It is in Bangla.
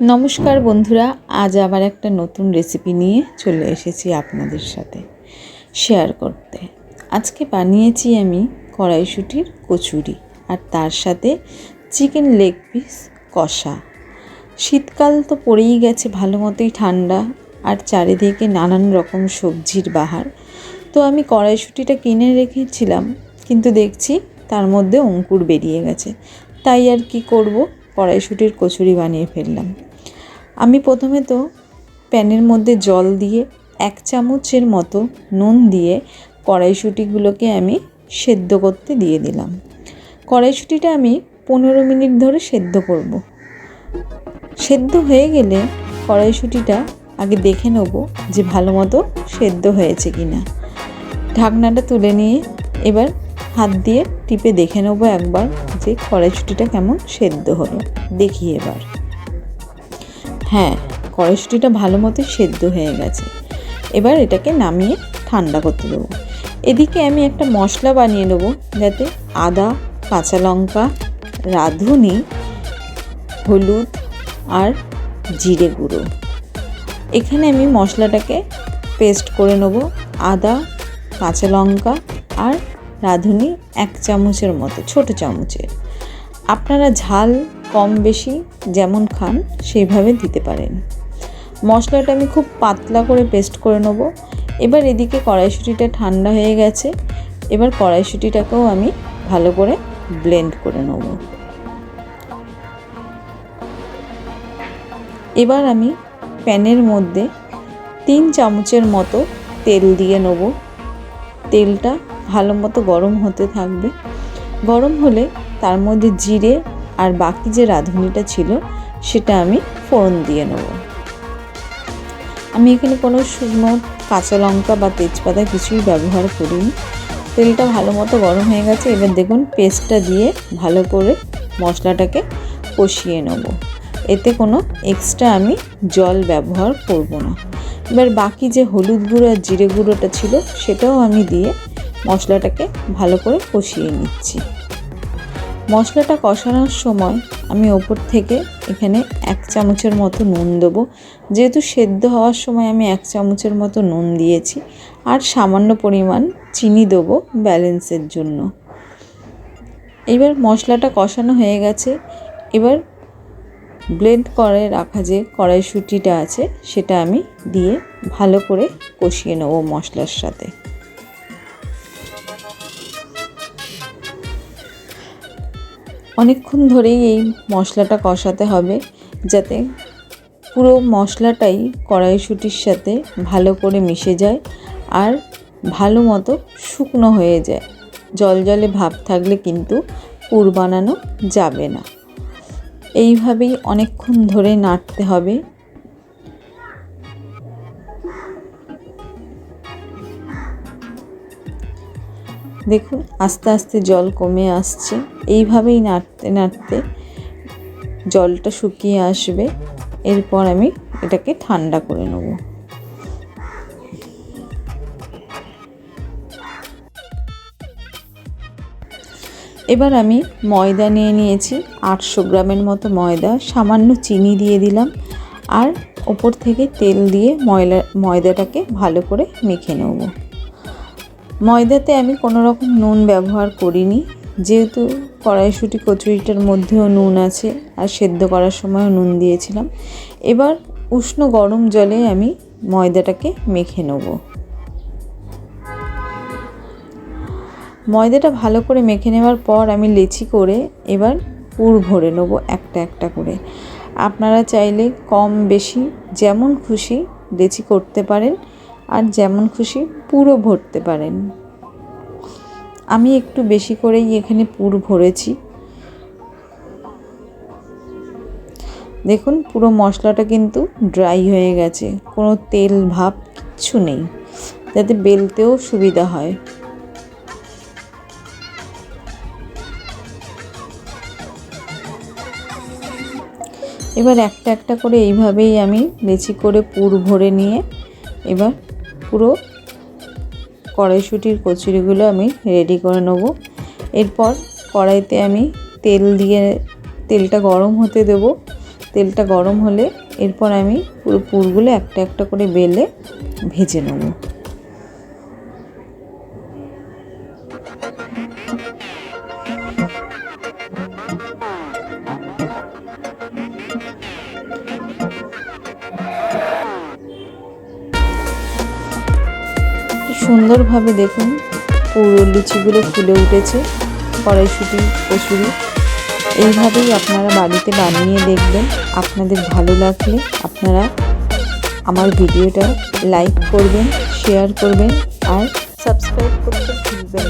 নমস্কার বন্ধুরা, আজ আবার একটা নতুন রেসিপি নিয়ে চলে এসেছি আপনাদের সাথে শেয়ার করতে। আজকে বানিয়েছি আমি কড়াইশুটির কচুরি আর তার সাথে চিকেন লেগ পিস কষা। শীতকাল তো পড়েই গেছে ভালো মতোই ঠান্ডা আর চারিদিকে নানান রকম সবজির বাহার। তো আমি কড়াইশুটিটা কিনে রেখেছিলাম, কিন্তু দেখছি তার মধ্যে অঙ্কুর বেরিয়ে গেছে। তাই আর কি করব? কড়াইশুটির কচুরি বানিয়ে ফেললাম। আমি প্রথমে তো প্যানের মধ্যে জল দিয়ে এক চামচের মতো নুন দিয়ে কড়াইশুটিগুলোকে আমি সেদ্ধ করতে দিয়ে দিলাম। কড়াইশুটিটা আমি পনেরো মিনিট ধরে সেদ্ধ করব। সেদ্ধ হয়ে গেলে কড়াইশুটিটা আগে দেখে নেব যে ভালো মতো সেদ্ধ হয়েছে কি না। ঢাকনাটা তুলে নিয়ে এবার হাত দিয়ে টিপে দেখে নেব একবার যে কড়াইশুটিটা কেমন সেদ্ধ হলো। দেখি এবার। হ্যাঁ কড়াইশুটিটা ভালো মতো সেদ্ধ হয়ে গেছে। এবার এটাকে নামিয়ে ঠান্ডা করতে দেবো। এদিকে আমি একটা মশলা বানিয়ে নেব, যাতে আদা, কাঁচা লঙ্কা, রাঁধুনি, হলুদ আর জিরে গুঁড়ো। এখানে আমি মশলাটাকে পেস্ট করে নেব আদা, কাঁচা লঙ্কা আর রাঁধুনি এক চামচের মতো, ছোট চামচের। আপনারা ঝাল কম বেশি যেমন খান, সেইভাবে দিতে পারেন। মশলাটা আমি খুব পাতলা করে পেস্ট করে নেব। এবার এদিকে কড়াইশুটিটা ঠান্ডা হয়ে গেছে। এবার কড়াইশুটিটাকেও আমি ভালো করে ব্লেন্ড করে নেব। এবার আমি প্যানের মধ্যে তিন চামচের মতো তেল দিয়ে নেব। তেলটা ভালো মতো গরম হতে থাকবে। গরম হলে তার মধ্যে জিরে আর বাকি যে রাঁধুনিটা ছিল, সেটা আমি ফোড়ন দিয়ে নেব। আমি এখানে কোনো শুকনো কাঁচা লঙ্কা বা তেজপাতা কিছুই ব্যবহার করিনি। তেলটা ভালো মতো গরম হয়ে গেছে, এবার দেখুন পেস্টটা দিয়ে ভালো করে মশলাটাকে কষিয়ে নেব। এতে কোনো এক্সট্রা আমি জল ব্যবহার করব না। এবার বাকি যে হলুদ গুঁড়ো আর জিরে গুঁড়োটা ছিল, সেটাও আমি দিয়ে মশলাটাকে ভালো করে কষিয়ে নিচ্ছি। মশলাটা কষানোর সময় আমি ওপর থেকে এখানে এক চামচের মতো নুন দেবো। যেহেতু সেদ্ধ হওয়ার সময় আমি এক চামচের মতো নুন দিয়েছি আর সামান্য পরিমাণ চিনি দেবো ব্যালেন্সের জন্য। এবার মশলাটা কষানো হয়ে গেছে। এবার ব্লেন্ড করে রাখা যে কড়াইশুটিটা আছে, সেটা আমি দিয়ে ভালো করে কষিয়ে নেব মশলার সাথে। অনেকক্ষণ ধরেই এই মশলাটা কষাতে হবে যাতে পুরো মশলাটাই কড়াইশুটির সাথে ভালো করে মিশে যায় আর ভালো মতো শুকনো হয়ে যায়। জল জলে ভাব থাকলে কিন্তু পুর বানানো যাবে না। এইভাবেই অনেকক্ষণ ধরে নাড়তে হবে। দেখুন, আস্তে আস্তে জল কমে আসছে। এইভাবেই নাড়তে নাড়তে জলটা শুকিয়ে আসবে। এরপর আমি এটাকে ঠান্ডা করে নেব। এবার আমি ময়দা নিয়ে নিয়েছি। আটশো গ্রামের মতো ময়দা, সামান্য চিনি দিয়ে দিলাম আর ওপর থেকে তেল দিয়ে ময়লা, ময়দাটাকে ভালো করে মেখে নেব। ময়দাতে আমি কোনো রকম নুন ব্যবহার করিনি। যেহেতু কড়াইশুঁটি কচুরিটার মধ্যেও নুন আছে আর সেদ্ধ করার সময়ও নুন দিয়েছিলাম। এবার উষ্ণ গরম জলে আমি ময়দাটাকে মেখে নেব। ময়দাটা ভালো করে মেখে নেওয়ার পর আমি লেচি করে এবার পুর ভরে নেব একটা একটা করে। আপনারা চাইলে কম বেশি যেমন খুশি লেচি করতে পারেন। আর যেমন খুশি পুরো ভরতে পারেন। আমি একটু বেশি করেই এখানে পুর ভরেছি। দেখুন, পুরো মশলাটা কিন্তু ড্রাই হয়ে গেছে। কোনো তেল ভাব কিচ্ছু নেই, যাতে বেলতেও সুবিধা হয়। এবার একটা একটা করে এইভাবেই আমি লেচি করে পুর ভরে নিয়ে এবার পুরো কড়াইশুটির কচুরিগুলো আমি রেডি করে নেব। এরপর কড়াইতে আমি তেল দিয়ে, তেলটা গরম হতে দেব। তেলটা গরম হলে এরপর আমি পুরো পুরগুলো একটা একটা করে বেলে ভেজে নেব। সুন্দরভাবে দেখুন, পুরো লুচিগুলো ফুলে উঠেছে, কড়াইশুটি, কচুরি। এইভাবেই আপনারা বাড়িতে বানিয়ে দেখবেন। আপনাদের ভালো লাগলে আপনারা আমার ভিডিওটা লাইক করবেন, শেয়ার করবেন আর সাবস্ক্রাইব করতে ভুলবেন